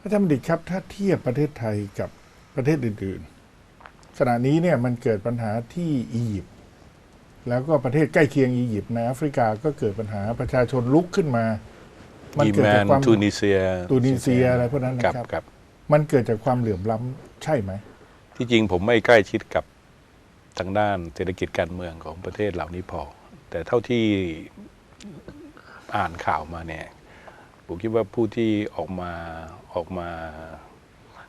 อาจารย์บัณฑิตครับถ้าเทียบประเทศไทยกับประเทศอื่น ๆ ขณะนี้เนี่ยมันเกิดปัญหาที่อียิปต์แล้วก็ประเทศใกล้เคียงอียิปต์ในแอฟริกาก็เกิดปัญหาประชาชนลุกขึ้นมา มัยีเกิดแมจากนความทูนิเซียตูนิเซียอะไรพวกนั้นนะกับครับกับ มันเกิดจากความเหลื่อมล้ำใช่ไหม ที่จริงผมไม่ใกล้ชิดกับทางด้านเศรษฐกิจการเมืองของประเทศเหล่านี้พอ แต่เท่าที่อ่านข่าวมาเนี่ย ผมคิดว่าผู้ที่ออกมาออกมา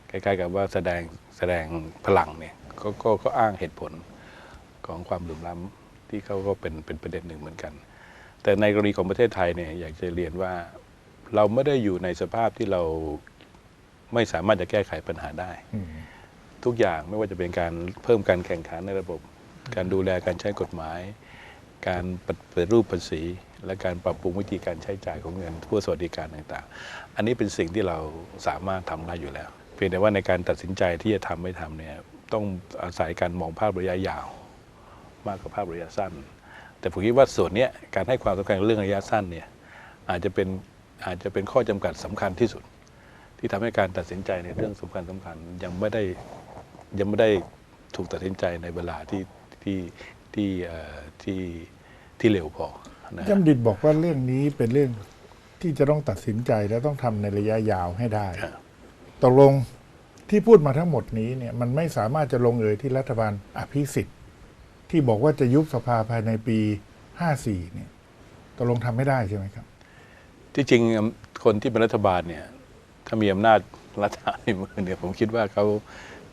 คล้ายๆกับว่าแสดงแสดงพลังเนี่ยก็ก็ก็อ้างเหตุผลของความเหลื่อมล้ำที่เขาก็เป็นเป็นประเด็นหนึ่งเหมือนกัน แต่ในกรณีของประเทศไทยเนี่ยอยากจะเรียนว่าเราไม่ได้อยู่ในสภาพที่เราไม่สามารถจะแก้ไขปัญหาได้ ทุกอย่างไม่ว่าจะเป็นการเพิ่มการแข่งขันในระบบ การดูแลการใช้กฎหมาย การปฏิรูปภาษี และการปรับปรุงวิธีการใช้จ่ายของเงินเพื่อสวัสดิการต่างๆ อันนี้เป็นสิ่งที่เราสามารถทำได้อยู่แล้ว เพียงแต่ว่าในการตัดสินใจที่จะทำไม่ทำเนี่ยต้องอาศัยการมองภาพระยะยาว มากกว่าภาพระยะสั้น แต่ผมคิดว่าส่วนนี้การให้ความสำคัญเรื่องระยะสั้นเนี่ยอาจจะเป็นอาจจะเป็นข้อจำกัดสำคัญที่สุด ที่ทำให้การตัดสินใจในเรื่องสำคัญสำคัญยังไม่ได้ยังไม่ได้ถูกตัดสินใจในเวลาที่ที่ที่ที่ที่เร็วพอ นะอาฮะจารย์บัณฑิตบอกว่าเรื่องนี้เป็นเรื่องที่จะต้องตัดสินใจและต้องทำในระยะยาวให้ได้ครับตกลงที่พูดมาทั้งหมดนี้เนี่ยมันไม่สามารถจะลงเอยที่รัฐบาลอภิสิทธิ์ ที่บอกว่าจะยุบสภาภายในปี 54 เนี่ยตกลงทำไม่ได้ใช่ไหมครับ ที่จริงคนที่เป็นรัฐบาลเนี่ยถ้ามีอำนาจรัฐในมือเนี่ยผมคิดว่าเขา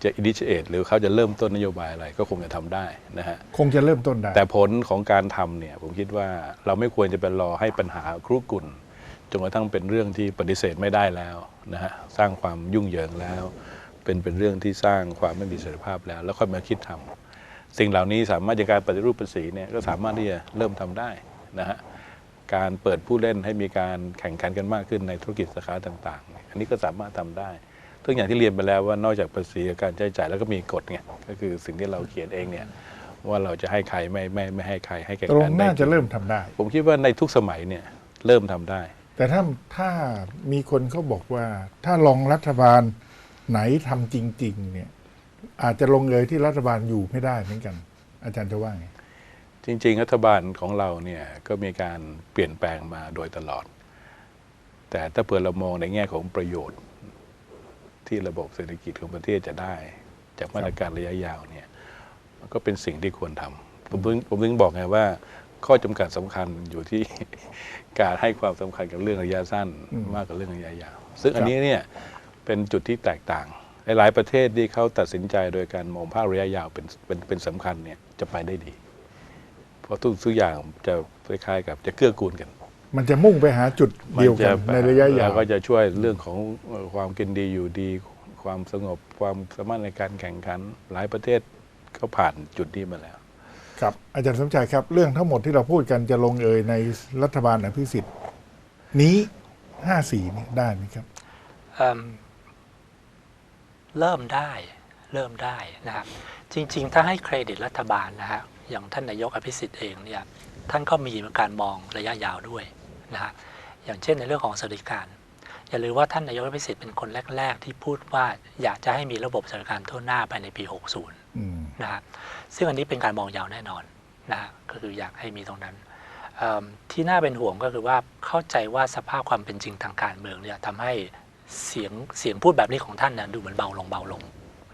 จะอินิชเอตหรือเขาจะเริ่มต้นนโยบายอะไรก็คงจะทำได้นะฮะคงจะเริ่มต้นได้ แต่ผลของการทำเนี่ยผมคิดว่าเราไม่ควรจะไปรอให้ปัญหาครุกรุ่นจนกระทั่งเป็นเรื่องที่ปฏิเสธไม่ได้แล้วนะฮะสร้างความยุ่งเหยิงแล้ว เป็นเป็นเรื่องที่สร้างความไม่มีเสถียรภาพแล้ว แล้วค่อยมาคิดทำสิ่งเหล่านี้สามารถจากการปฏิรูปภาษีเนี่ยก็สามารถที่จะเริ่มทำได้นะฮะการเปิดผู้เล่นให้มีการแข่งขันกันมากขึ้นในธุรกิจสาขาต่าง ๆ อันนี้ก็สามารถทำได้ ทุกอย่างที่เรียนไปแล้วว่านอกจากภาษีกับการใช้จ่ายแล้วก็มีกฎไงก็คือสิ่งที่เราเขียนเองเนี่ยว่าเราจะให้ใครไม่ไม่ไม่ให้ใครให้แก่ตกลกังนน่าได้จะเริ่มทำได้ ผมคิดว่าในทุกสมัยเนี่ยเริ่มทำได้ แต่ถ้าถ้ามีคนเขาบอกว่า ถ้าลองรัฐบาลไหนทำจริง ๆ เนี่ย อาจจะลงเอยที่รัฐบาลอยู่ไม่ได้เหมือนกัน อาจารย์จะว่าไง จริง ๆ รัฐบาลของเราเนี่ยก็มีการเปลี่ยนแปลงมาโดยตลอด แต่ถ้าเผื่อเรามองในแง่ของประโยชน์ ที่ระบบเศรษฐกิจของประเทศจะได้ จากมาตรการระยะยาวเนี่ยมันก็เป็นสิ่งที่ควรทำผมถึงผมถึงบอกไงว่า ข้อจำกัดสำคัญอยู่ที่การให้ความสำคัญกับเรื่องระยะสั้นอืมมากกว่าเรื่องระยะยาว ซึ่งอันนี้เนี่ยเป็นจุดที่แตกต่างหลายๆประเทศที่เขาตัดสินใจโดยการมองภาพระยะยาวเป็นเป็นเป็นสำคัญเนี่ยจะไปได้ดี เพราะทุกทุกอย่างจะคล้ายๆกับจะเกื้อกูลกัน มันจะมุ่งไปหาจุดเดียวกันมัจในระยะยาวแล้ก็จะช่วยเรื่องของเอ่อความกินดีอยู่ดี ความสงบความสามารถในการแข่งขัน หลายประเทศก็ผ่านจุดนี้มาแล้ว ครับอาจารย์สมชายครับ เรื่องทั้งหมดที่เราพูดกันจะลงเอยในรัฐบาลอภิสิทธิ์นี้54เนี่ยได้ไหมครับเอิ่มเริ่มได้เริ่มได้นะครับจริง ๆ ถ้าให้เครดิตรัฐบาลนะฮะอย่างท่านนายกอภิสิทธิ์เองเนี่ยท่านก็มีการมองระยะยาวด้วย นะฮะอย่างเช่นในเรื่องของสวัสดิการ อย่าลืมว่าท่านนายกอภิสิทธิ์เป็นคนแรก ๆ ที่พูดว่าอยากจะให้มีระบบสวัสดิการทั่วหน้าภายในปี 60อืมนะฮะซึ่งอันนี้เป็นการมองยาวแน่นอนนะฮะก็คืออยากให้มีตรงนั้นเอิ่มที่น่าเป็นห่วงก็คือว่าเข้าใจว่าสภาพความเป็นจริงทางการเมืองเนี่ยทำให้เสียงเสียงพูดแบบนี้ของท่านเนี่ยดูเหมือนเบาลงเบาลง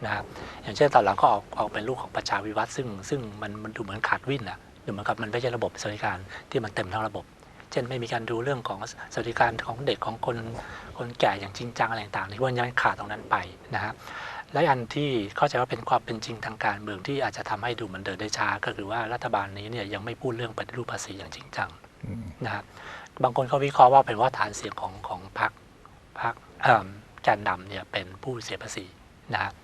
นะฮะอย่างเช่นตอนหลังก็ออกออกเป็นลูกของประชาวิวัฒน์ซึ่งซึ่งมันมันดูเหมือนขาดวิ่นอะดูเหมือนกับมันไม่ใช่ระบบสวัสดิการที่มันเต็มทั้งระบบ เช่นไม่มีการดูเรื่องของสวัสดิการของเด็กของคนคนแก่อย่างจริงจังอะไรต่างๆที่ว่ายังขาดตรงนั้นไปนะฮะและอันที่เข้าใจว่าเป็นความเป็นจริงทางการเมืองที่อาจจะทำให้ดูเหมันเดินได้ช้า ก็คือว่ารัฐบาลนี้เนี่ยยังไม่พูดเรื่องปฏิรูปภาษีอย่างจริงจังอืมนะครับบางคนเขาวิเคราะห์ว่าเป็นว่าฐานเสียงของของพรรคพรรคเอิ่มแกนนำเนี่ยเป็นผู้เสียภาษีนะครับ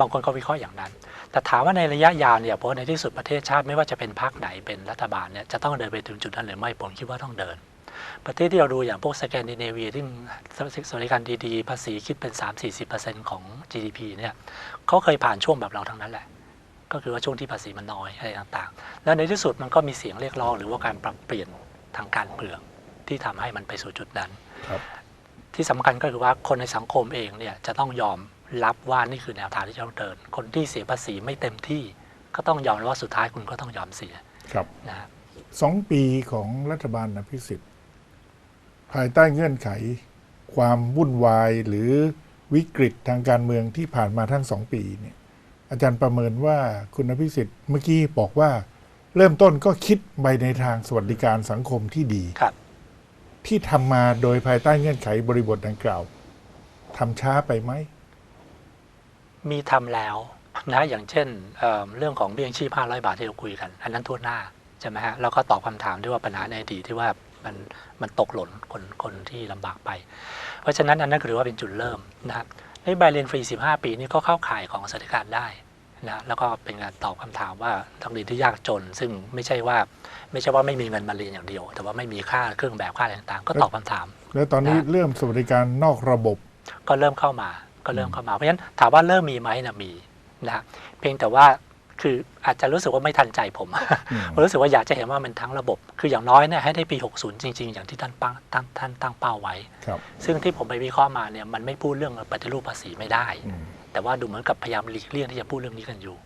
บางคนก็วิเคราะห์อย่างนั้น แต่ถามว่าในระยะยาวเนี่ยเพราะในที่สุดประเทศชาติไม่ว่าจะเป็นพรรคไหนเป็นรัฐบาลเนี่ยจะต้องเดินไปถึงจุดนั้นหรือไม่ผมคิดว่าต้องเดิน ประเทศที่เราดูอย่างพวกสแกนดิเนเวียที่สวัสดิการดีๆ ภาษีคิดเป็น 3-40%ของ GDP เนี่ยเขาเคยผ่านช่วงแบบเราทั้งนั้นแหละก็คือว่าช่วงที่ภาษีมันน้อยอะไรต่างๆ แล้วในที่สุดมันก็มีเสียงเรียกร้องหรือว่าการปรับเปลี่ยนทางการเมืองที่ทำให้มันไปสู่จุดนั้นครับที่สำคัญก็คือว่าคนในสังคมเองเนี่ยจะต้องยอม รับว่านี่คือแนวทางที่จะต้องเดิน คนที่เสียภาษีไม่เต็มที่ก็ต้องยอมรับว่าสุดท้ายคุณก็ต้องยอมเสียครับนะฮะสองปีของรัฐบาลอภิสิทธิ์ภายใต้เงื่อนไข ความวุ่นวายหรือวิกฤตทางการเมืองที่ผ่านมาทั้งสองปีเนี่ย อาจารย์ประเมินว่าคุณอภิสิทธิ์เมื่อกี้บอกว่า เริ่มต้นก็คิดไปในทางสวัสดิการสังคมที่ดีครับ ที่ทำมาโดยภายใต้เงื่อนไขบริบทดังกล่าวทำช้าไปไหม มีทำแล้วนะอย่างเช่นเอ่อเรื่องของเบี้ยยังชีพ500 บาทที่เราคุยกัน อันนั้นทั่วหน้าใช่ไหมฮะแล้วก็ตอบคำถามด้วยว่าปัญหาในอดีตที่ว่ามันมันตกหล่นคนคนที่ลำบากไป เพราะฉะนั้นอันนั้นก็ถือว่าเป็นจุดเริ่มนะครับในใบเรียนฟรี 15 ปีนี่ก็เข้าข่ายของสวัสดิการได้นะแล้วก็เป็นการตอบคำถามว่านักเรียนที่ยากจน ซึ่งไม่ใช่ว่าไม่ใช่ว่าไม่มีเงินมาเรียนอย่างเดียว แต่ว่าไม่มีค่าเครื่องแบบค่าอะไรต่างๆ ก็ตอบคำถาม แล้วตอนนี้นะเริ่มสวัสดิการนอกระบบ ก็เริ่มเข้ามา ก็เริ่มเข้ามา เพราะฉะนั้นถามว่าเริ่มมีไหมนะมีนะฮะเพียงแต่ว่าคืออาจจะรู้สึกว่าไม่ทันใจผมอืมผมรู้สึกว่าอยากจะเห็นว่ามันทั้งระบบ คืออย่างน้อยเนี่ยให้ได้ปี 60 จริง ๆ อย่างที่ท่านตั้งตั้งท่านตั้งเป้าไว้ครับซึ่งที่ผมไปวิเคราะห์มาเนี่ยมันไม่พูดเรื่องปฏิรูปภาษีไม่ได้อืมแต่ว่าดูเหมือนกับพยายามหลีกเลี่ยงที่จะพูดเรื่องนี้กันอยู่